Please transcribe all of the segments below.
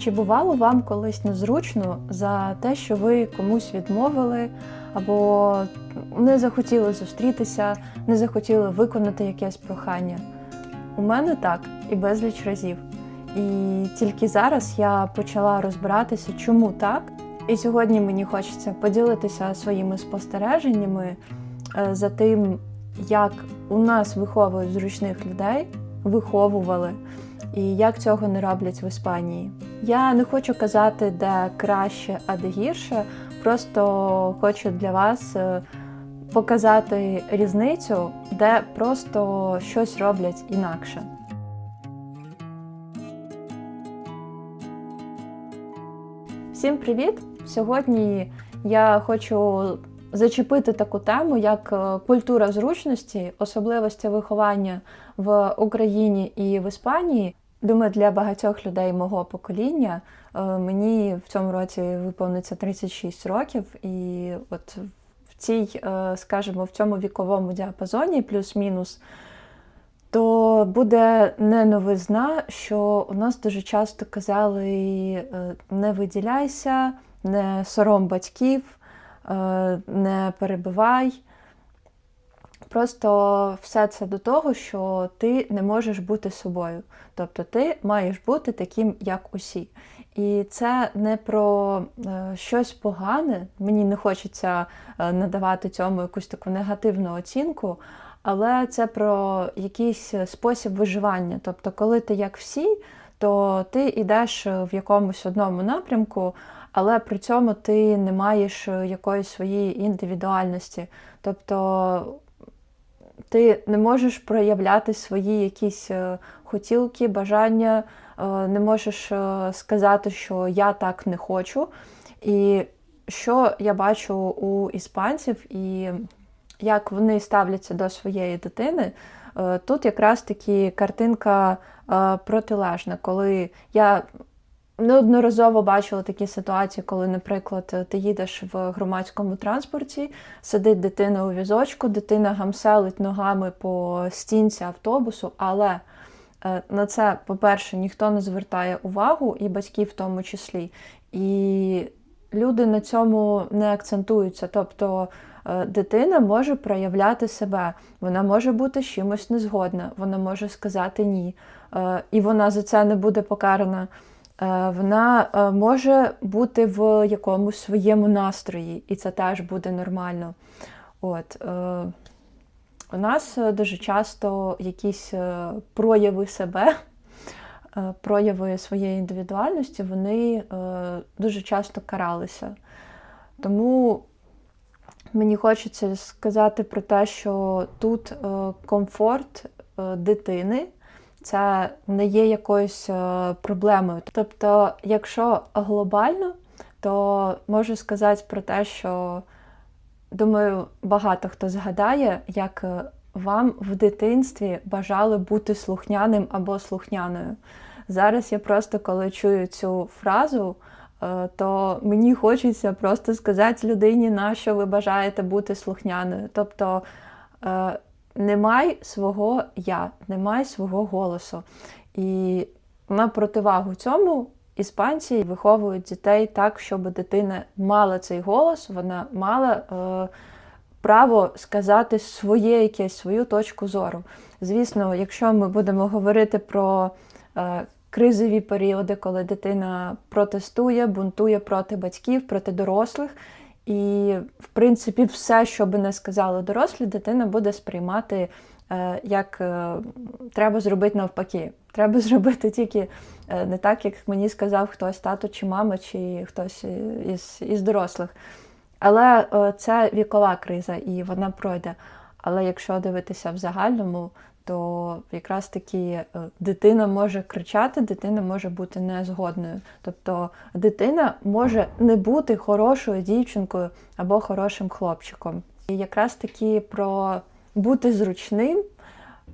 Чи бувало вам колись незручно за те, що ви комусь відмовили, або не захотіли зустрітися, не захотіли виконати якесь прохання? У мене так і безліч разів. І тільки зараз я почала розбиратися, чому так. І сьогодні мені хочеться поділитися своїми спостереженнями е, за тим, як у нас виховують зручних людей, виховували, і як цього не роблять в Іспанії. Я не хочу казати, де краще, а де гірше. Просто хочу для вас е, показати різницю, де просто щось роблять інакше. Всім привіт! Сьогодні я хочу зачепити таку тему, як е, культура зручності, особливості виховання в Україні і в Іспанії. Думаю, для багатьох людей мого покоління е, мені в цьому році виповниться 36 років, і от в цій, е, скажімо, в цьому віковому діапазоні, плюс-мінус, то буде не новизна, що у нас дуже часто казали не виділяйся, не сором батьків, не перебивай. Просто все це до того, що ти не можеш бути собою. Тобто ти маєш бути таким, як усі. І це не про е, щось погане. Мені не хочеться е, надавати цьому якусь таку негативну оцінку, але це про якийсь спосіб виживання. Тобто, коли ти як всі, то ти йдеш в якомусь одному напрямку, але при цьому ти не маєш якоїсь своєї індивідуальності. Тобто ти не можеш проявляти свої якісь е, хотілки, бажання, е, не можеш е, сказати, що я так не хочу. І що я бачу у іспанців, і як вони ставляться до своєї дитини, тут якраз таки картинка протилежна, коли я Неодноразово бачила такі ситуації, коли, наприклад, ти їдеш в громадському транспорті, сидить дитина у візочку, дитина гамселить ногами по стінці автобусу, але е, на це, по-перше, ніхто не звертає увагу, і батьки в тому числі. І люди на цьому не акцентуються. Тобто е, дитина може проявляти себе, вона може бути чимось незгодна, вона може сказати ні, е, і вона за це не буде покарана. Е, вона е, може бути в якомусь своєму настрої, і це теж буде нормально. От, е, У нас дуже часто якісь прояви себе, прояви своєї індивідуальності, вони дуже часто каралися. Тому мені хочеться сказати про те, що тут комфорт дитини це не є якоюсь е, проблемою. Тобто, якщо глобально, то можу сказати про те, що думаю, багато хто згадає, як е, вам в дитинстві бажали бути слухняним або слухняною. Зараз я просто коли чую цю фразу, е, то мені хочеться просто сказати людині, на що ви бажаєте бути слухняною. Тобто не май свого я, не май свого голосу. І на противагу цьому іспанці виховують дітей так, щоб дитина мала цей голос, вона мала е, право сказати своє якесь, свою точку зору. Звісно, якщо ми будемо говорити про е, кризові періоди, коли дитина протестує, бунтує проти батьків, проти дорослих. І, в принципі, все, що би не сказали дорослі, дитина буде сприймати, е, як е, треба зробити навпаки. Треба зробити тільки е, не так, як мені сказав хтось, тато чи мама, чи хтось із, із дорослих. Але це вікова криза, і вона пройде. Але якщо дивитися в загальному, то якраз таки е, дитина може кричати, дитина може бути незгодною. Тобто дитина може не бути хорошою дівчинкою або хорошим хлопчиком. І якраз таки про бути зручним,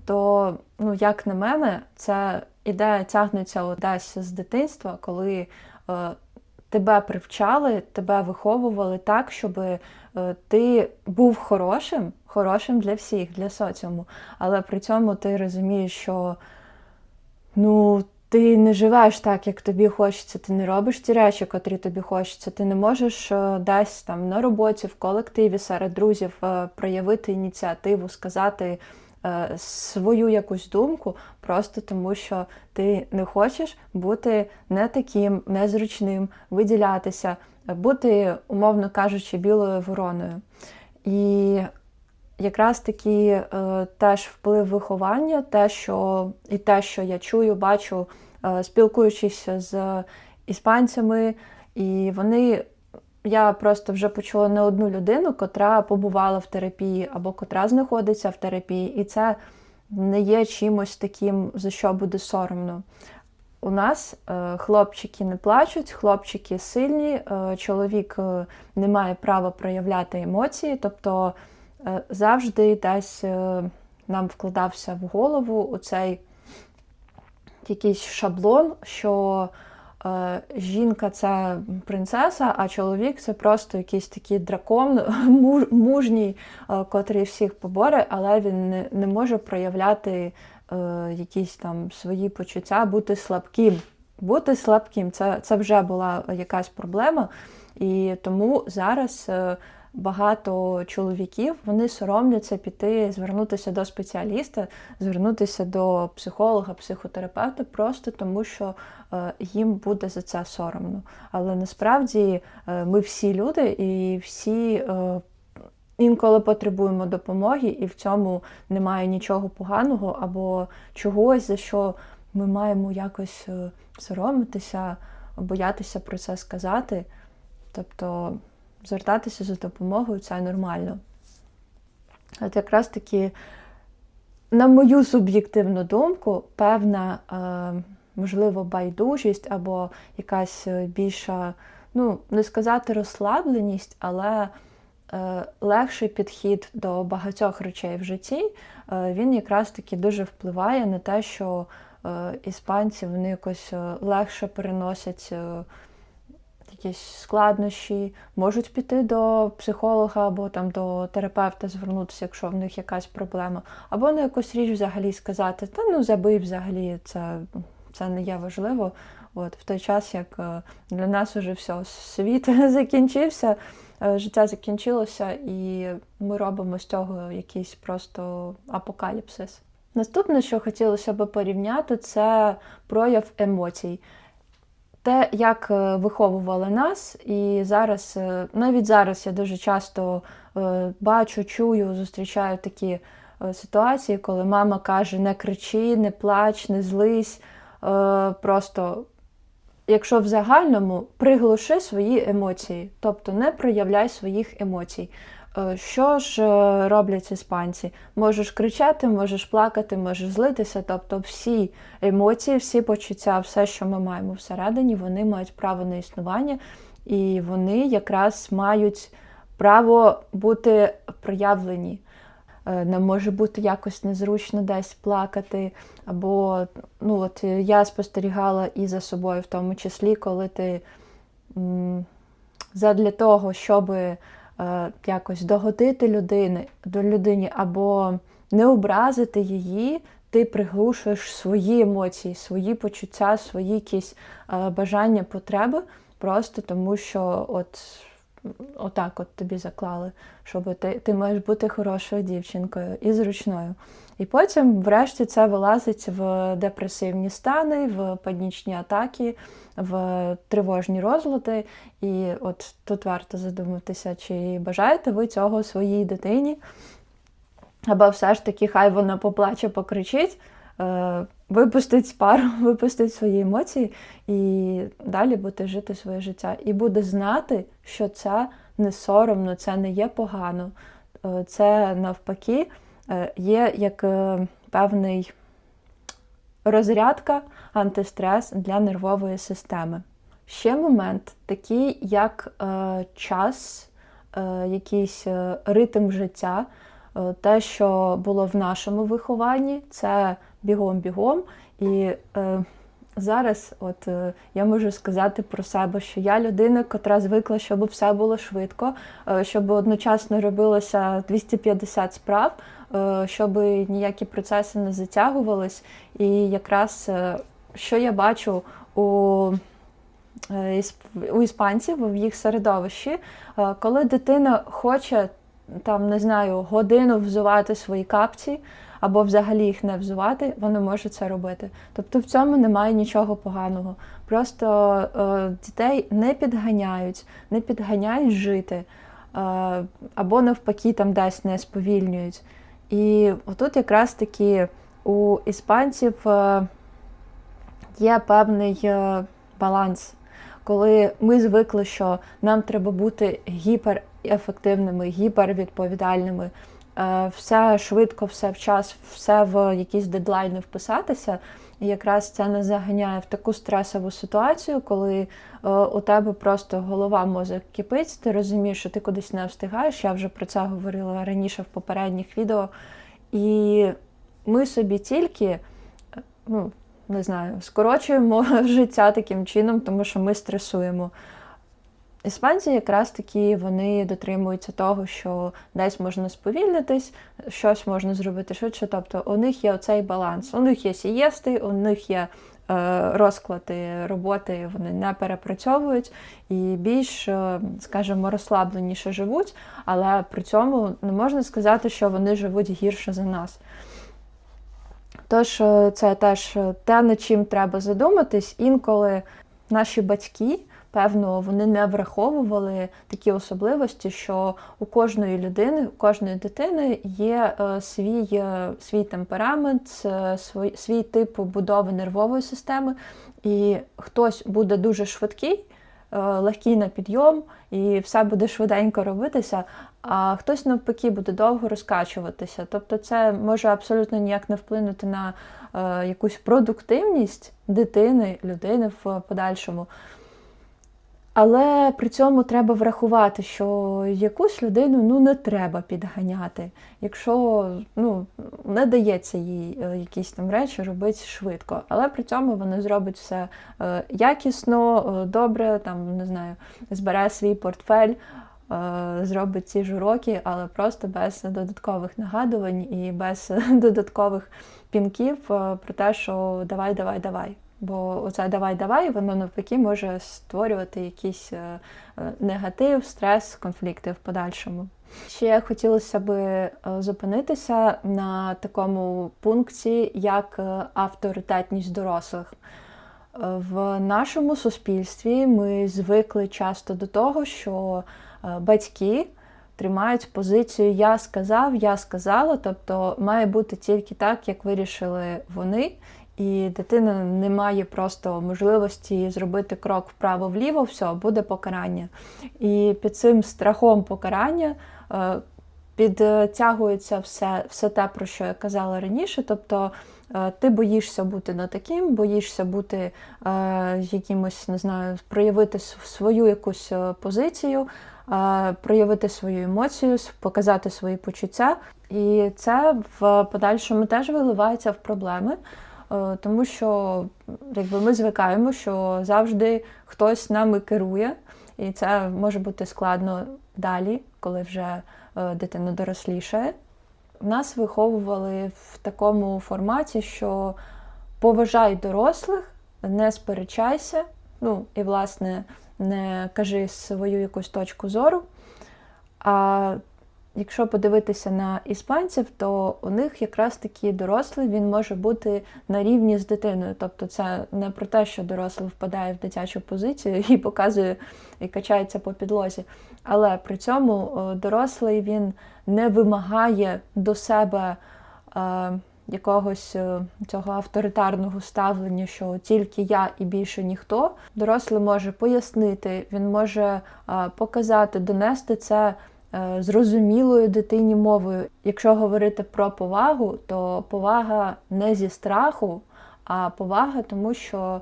то, ну, як на мене, це ідея тягнеться десь з дитинства, коли е, тебе привчали, тебе виховували так, щоб е, ти був хорошим, хорошим для всіх, для соціуму. Але при цьому ти розумієш, що ну, ти не живеш так, як тобі хочеться, ти не робиш ті речі, котрі тобі хочеться. Ти не можеш е, десь там на роботі, в колективі, серед друзів е, проявити ініціативу, сказати свою якусь думку, просто тому що ти не хочеш бути не таким, незручним, виділятися, бути, умовно кажучи, білою вороною. І якраз таки е, теж вплив виховання, те, що і те, що я чую, бачу, е, спілкуючись з іспанцями, і вони. Я просто вже почула не одну людину, котра побувала в терапії або котра знаходиться в терапії, і це не є чимось таким, за що буде соромно. У нас е, хлопчики не плачуть, хлопчики сильні, е, чоловік е, не має права проявляти емоції, тобто завжди десь нам вкладався в голову оцей якийсь шаблон, що жінка це принцеса, а чоловік це просто якийсь такий дракон, мужній, котрий всіх поборе, але він не, може проявляти якісь там свої почуття, бути слабким. Бути слабким це, це вже була якась проблема. І тому зараз багато чоловіків вони соромляться піти, звернутися до спеціаліста, звернутися до психолога, психотерапевта, просто тому що е, їм буде за це соромно. Але насправді е, ми всі люди і всі. Е, інколи потребуємо допомоги, і в цьому немає нічого поганого або чогось, за що ми маємо якось соромитися, боятися про це сказати. Тобто звертатися за допомогою це нормально. От якраз таки, на мою суб'єктивну думку, певна, е, можливо, байдужість або якась е, більша, ну, не сказати розслабленість, але е, легший підхід до багатьох речей в житті, він якраз таки дуже впливає на те, що іспанці вони якось легше переносять якісь складнощі, можуть піти до психолога або там до терапевта звернутися, якщо в них якась проблема, або на якусь річ взагалі сказати, та ну забий взагалі, це це не є важливо. От В той час, як е, для нас вже все, світ закінчився, е, життя закінчилося, і ми робимо з цього якийсь просто апокаліпсис. Наступне, що хотілося б порівняти, це прояв емоцій те, як е, виховували нас, і зараз, е, навіть зараз я дуже часто е, бачу, чую, зустрічаю такі ситуації, коли мама каже: не кричи, не плач, не злись. Просто, якщо в загальному, приглуши свої емоції, тобто не проявляй своїх емоцій. Е, що ж е, роблять іспанці? Можеш кричати, можеш плакати, можеш злитися. Тобто всі емоції, всі почуття, все, що ми маємо всередині, вони мають право на існування, і вони якраз мають право бути проявлені. Е, нам може бути якось незручно десь плакати. Або ну от я спостерігала і за собою, в тому числі, коли ти задля того, щоби якось догодити людини, до людині або не образити її, ти приглушуєш свої емоції, свої почуття, свої якісь е, бажання, потреби, просто тому що от. Отак от тобі заклали, щоб ти ти маєш бути хорошою дівчинкою і зручною. І потім, врешті, це вилазить в депресивні стани, в панічні атаки, в тривожні розлади. І от тут варто задуматися, чи бажаєте ви цього своїй дитині, або все ж таки, хай вона поплаче, покричить, випустить пару, випустить свої емоції і далі буде жити своє життя. І буде знати, що це не соромно, це не є погано. Е, це навпаки е, є як певний розрядка, антистрес для нервової системи. Ще момент такий, як е, час, е, якийсь е, ритм життя, е, те, що було в нашому вихованні, це бігом-бігом. І е, зараз от е, я можу сказати про себе, що я людина, котра звикла, щоб все було швидко, е, щоб одночасно робилося 250 справ. Е, щоб ніякі процеси не затягувались. І якраз е, що я бачу у е, у іспанців в їх середовищі, е, коли дитина хоче там, не знаю, годину взувати свої капці або взагалі їх не взувати, вона може це робити. Тобто в цьому немає нічого поганого. Просто е, дітей не підганяють, не підганяють жити, е, або навпаки там десь не сповільнюють. І отут якраз таки у іспанців е, є певний е, баланс, коли ми звикли, що нам треба бути гіперефективними, гіпервідповідальними, е, все швидко, все в час, все в якісь дедлайни вписатися. І якраз це нас заганяє в таку стресову ситуацію, коли е, у тебе просто голова мозок кипить, ти розумієш, що ти кудись не встигаєш. Я вже про це говорила раніше в попередніх відео. І ми собі тільки, е, ну, не знаю, скорочуємо життя таким чином, тому що ми стресуємо. Іспанці якраз таки вони дотримуються того, що десь можна сповільнитись, щось можна зробити швидше. Тобто у них є оцей баланс. У них є сієсти, у них є е, розклади роботи, вони не перепрацьовують і більш, е, скажімо, розслабленіше живуть, але при цьому не можна сказати, що вони живуть гірше за нас. Тож е, це теж те, над чим треба задуматись, інколи наші батьки. Певно, вони не враховували такі особливості, що у кожної людини, у кожної дитини є е, свій е, свій темперамент, е, свій, свій тип будови нервової системи, і хтось буде дуже швидкий, е, легкий на підйом, і все буде швиденько робитися, а хтось навпаки буде довго розкачуватися. Тобто, це може абсолютно ніяк не вплинути на е, якусь продуктивність дитини, людини в подальшому. Але при цьому треба врахувати, що якусь людину ну не треба підганяти, якщо ну не дається їй е, якісь там речі робити швидко. Але при цьому вона зробить все е, якісно, е, добре, там не знаю, збере свій портфель, зробить ці ж уроки, але просто без додаткових нагадувань і без додаткових пінків про те, що давай, давай, давай. Бо оце давай-давай, воно навпаки може створювати якийсь е, е, негатив, стрес, конфлікти в подальшому. Ще хотілося е, зупинитися на такому пункті, як авторитетність дорослих. В нашому суспільстві ми звикли часто до того, що батьки тримають позицію Я сказав, я сказала, тобто має бути тільки так, як вирішили вони і дитина не має просто можливості зробити крок вправо-вліво, все, буде покарання. І під цим страхом покарання е, підтягується все, все те, про що я казала раніше. Тобто е, ти боїшся бути не таким, боїшся бути е, якимось, не знаю, проявити свою якусь позицію. Проявити свою емоцію, показати свої почуття, і це в подальшому теж виливається в проблеми, Е, тому що якби ми звикаємо, що завжди хтось нами керує, і це може бути складно далі, коли вже е, дитина дорослішає. Нас виховували в такому форматі, що поважай дорослих, не сперечайся, ну і, власне, не кажи свою якусь точку зору. А Якщо подивитися на іспанців, то у них якраз такі дорослий він може бути на рівні з дитиною. Тобто це не про те, що дорослий впадає в дитячу позицію і показує і качається по підлозі. Але при цьому дорослий він не вимагає до себе е, якогось е, цього авторитарного ставлення, що тільки я і більше ніхто. Дорослий може пояснити, він може е, показати, донести це. Е, зрозумілою дитині мовою. Якщо говорити про повагу, то повага не зі страху, а повага, тому що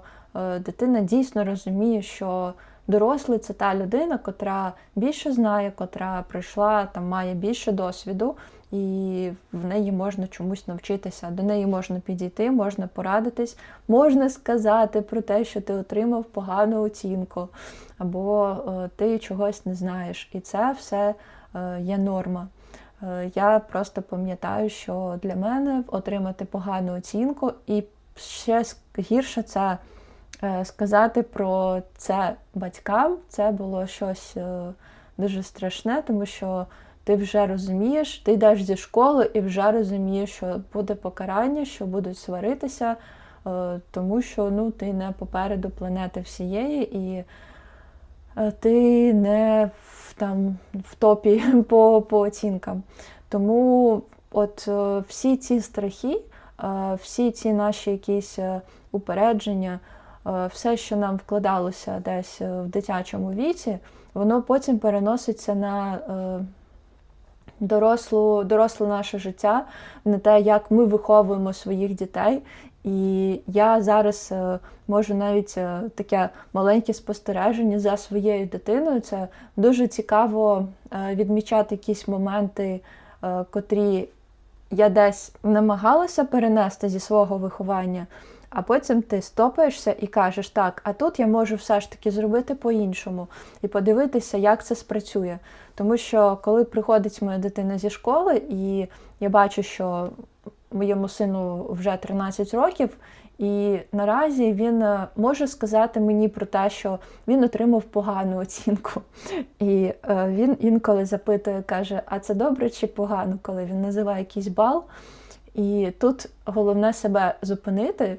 дитина дійсно розуміє, що дорослий це та людина, котра більше знає, котра пройшла, там має більше досвіду, і в неї можна чомусь навчитися. До неї можна підійти, можна порадитись, можна сказати про те, що ти отримав погану оцінку, або е, ти чогось не знаєш. І це все е, є норма. Е, я просто пам'ятаю, що для мене отримати погану оцінку і ще гірше це сказати про це батькам. Це було щось дуже страшне, тому що ти вже розумієш, ти йдеш зі школи і вже розумієш, що буде покарання, що будуть сваритися, е, тому що ну, ти не попереду планети всієї, і ти не в, там, в топі по, по оцінкам. Тому от всі ці страхи всі ці наші якісь е, упередження, е, все, що нам вкладалося десь е, в дитячому віці, воно потім переноситься на дорослу, доросле наше життя, на те, як ми виховуємо своїх дітей. І я зараз можу навіть таке маленьке спостереження за своєю дитиною. Це дуже цікаво відмічати якісь моменти, котрі я десь намагалася перенести зі свого виховання, а потім ти стопаєшся і кажеш, так, а тут я можу все ж таки зробити по-іншому і подивитися, як це спрацює. Тому що коли приходить моя дитина зі школи, і я бачу, що моєму сину вже 13 років, і наразі він е, може сказати мені про те, що він отримав погану оцінку. І е, він інколи запитує, каже: А це добре чи погано, коли він називає якийсь бал. І тут головне себе зупинити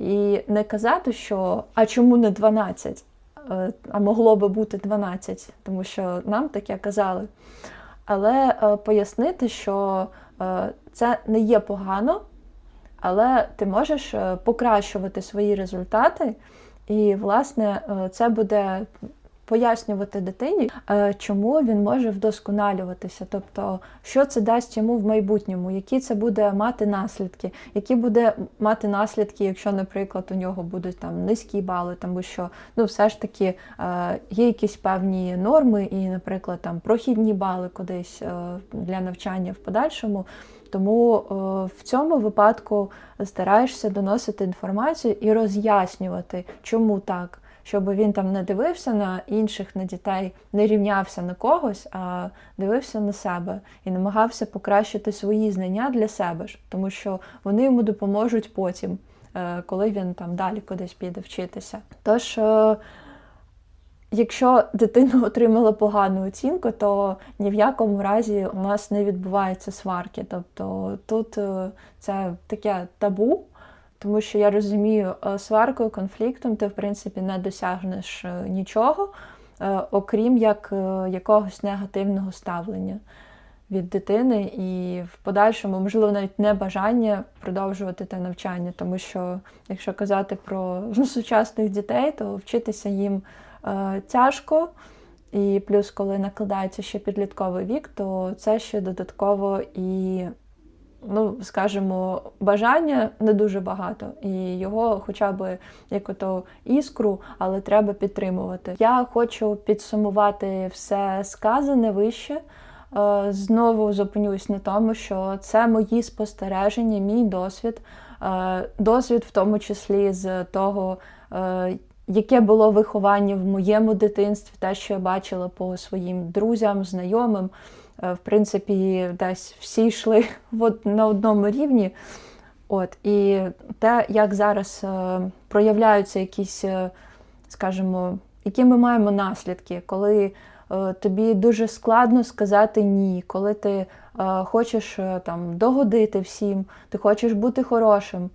і не казати, що а чому не 12, е, а могло би бути 12, тому що нам таке казали. Але пояснити, що це не є погано, але ти можеш е, покращувати свої результати, і, власне, е, це буде пояснювати дитині, е, чому він може вдосконалюватися, тобто, що це дасть йому в майбутньому, які це буде мати наслідки, які буде мати наслідки, якщо, наприклад, у нього будуть там низькі бали, тому що ну, все ж таки є якісь певні норми, і, наприклад, там прохідні бали кудись для навчання в подальшому. Тому е, в цьому випадку стараєшся доносити інформацію і роз'яснювати, чому так, щоб він там не дивився на інших, на дітей, не рівнявся на когось, а дивився на себе і намагався покращити свої знання для себе ж, тому що вони йому допоможуть потім, е, коли він там далі кудись піде вчитися. Тож. Е, Якщо дитина отримала погану оцінку, то ні в якому разі у нас не відбуваються сварки. Тобто тут е, це таке табу, тому що я розумію, е, сваркою, конфліктом ти в принципі не досягнеш е, нічого, окрім як якогось негативного ставлення від дитини, і в подальшому, можливо, навіть не бажання продовжувати те навчання, тому що якщо казати про сучасних дітей, то вчитися їм. Е, тяжко. І плюс, коли накладається ще підлітковий вік, то це ще додатково і, ну, скажімо, бажання не дуже багато. І його хоча б як ото іскру, але треба підтримувати. Я хочу підсумувати все сказане вище. Е, знову зупинюсь на тому, що це мої спостереження, мій досвід, е, досвід в тому числі з того яке було виховання в моєму дитинстві, те, що я бачила по своїм друзям, знайомим. Е, в принципі, десь всі йшли на одному рівні. От, І те, як зараз е, проявляються якісь, е, скажімо, які ми маємо наслідки, коли тобі дуже складно сказати ні, коли ти хочеш там догодити всім, ти хочеш бути хорошим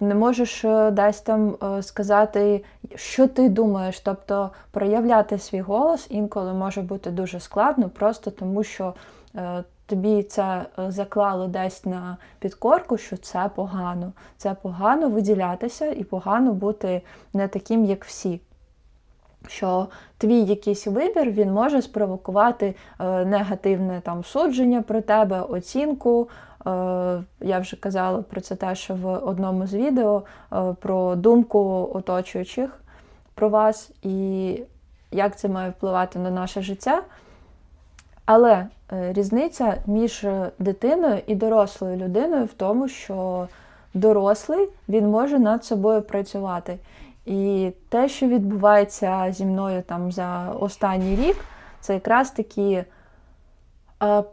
не можеш е, десь там е, сказати, що ти думаєш. Тобто проявляти свій голос інколи може бути дуже складно, просто тому що е, тобі це заклало десь на підкорку, що це погано. Це погано виділятися і погано бути не таким, як всі. Що твій якийсь вибір він може спровокувати негативне там судження про тебе, оцінку, я вже казала про це теж в одному з відео е, про думку оточуючих про вас і як це має впливати на наше життя. Але е, різниця між дитиною і дорослою людиною в тому, що дорослий він може над собою працювати. І те, що відбувається зі мною там за останній рік, це якраз такі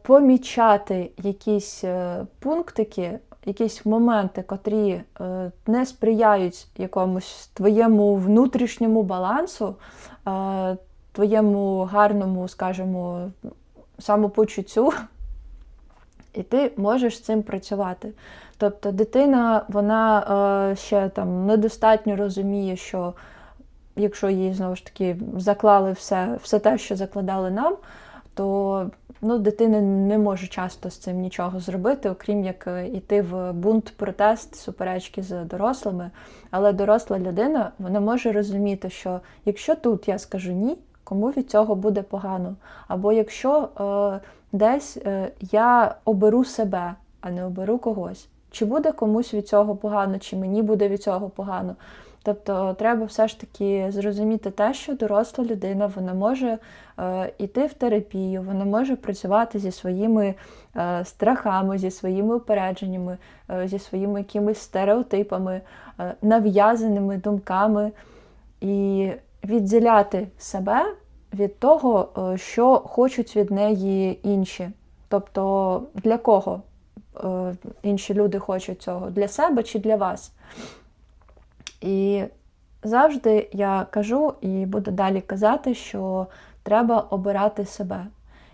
помічати якісь е, пунктики, якісь моменти, котрі е, не сприяють якомусь твоєму внутрішньому балансу, е, твоєму гарному, скажімо, самопочуттю, і ти можеш з цим працювати. Тобто дитина вона е, ще там недостатньо розуміє, що якщо їй знову ж таки заклали все, все те, що закладали нам, то ну, дитина не може часто з цим нічого зробити, окрім як е, йти в бунт, протест, суперечки з дорослими. Але доросла людина вона може розуміти, що якщо тут я скажу ні, кому від цього буде погано. Або якщо е, десь е, я оберу себе, а не оберу когось. Чи буде комусь від цього погано, чи мені буде від цього погано. Тобто треба все ж таки зрозуміти те, що доросла людина вона може е, йти в терапію, вона може працювати зі своїми е, страхами, зі своїми упередженнями, е, зі своїми якимись стереотипами, е, нав'язаними думками і відділяти себе від того, е, що хочуть від неї інші. Тобто для кого е, інші люди хочуть цього? Для себе чи для вас? І завжди я кажу і буду далі казати, що треба обирати себе.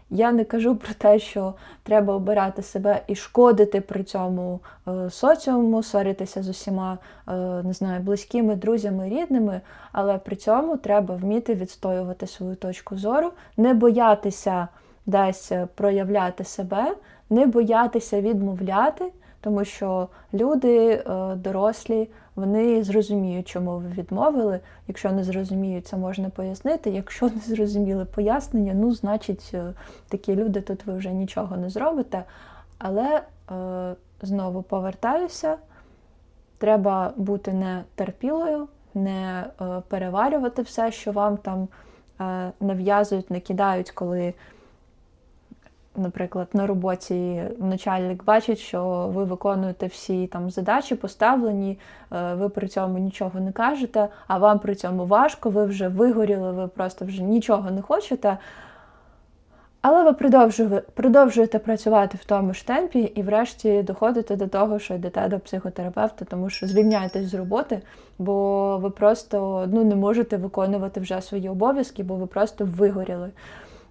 Я не кажу про те, що треба обирати себе і шкодити при цьому е, соціуму, сваритися з усіма е, не знаю, близькими, друзями, рідними, але при цьому треба вміти відстоювати свою точку зору, не боятися десь проявляти себе, не боятися відмовляти, тому що люди е, дорослі. Вони зрозуміють, чому ви відмовили. Якщо не зрозуміють, це можна пояснити. Якщо не зрозуміли пояснення, ну, значить, е, такі люди тут ви вже нічого не зробите. Але е, знову повертаюся, треба бути не терпілою, не е, переварювати все, що вам там е, нав'язують, не кидають, коли. Наприклад, на роботі начальник бачить, що ви виконуєте всі там задачі, поставлені, е, ви при цьому нічого не кажете, а вам при цьому важко, ви вже вигоріли, ви просто вже нічого не хочете. Але ви продовжуєте, працювати в тому ж темпі і, врешті, доходите до того, що йдете до психотерапевта, тому що звільняєтесь з роботи, бо ви просто ну, не можете виконувати вже свої обов'язки, бо ви просто вигоріли.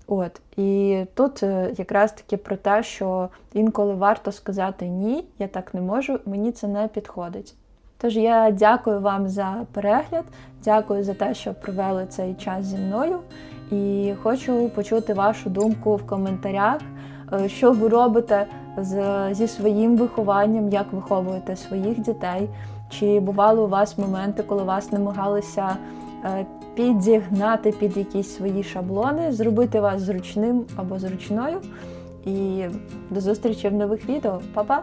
От і тут е, якраз таки про те, що інколи варто сказати ні, я так не можу, мені це не підходить. Тож я дякую вам за перегляд, дякую за те, що провели цей час зі мною, і хочу почути вашу думку в коментарях, е, що ви робите з, зі своїм вихованням, як виховуєте своїх дітей. Чи бували у вас моменти, коли вас намагалися підігнати під якісь свої шаблони, зробити вас зручним або зручною. І до зустрічі в нових відео. Па-па!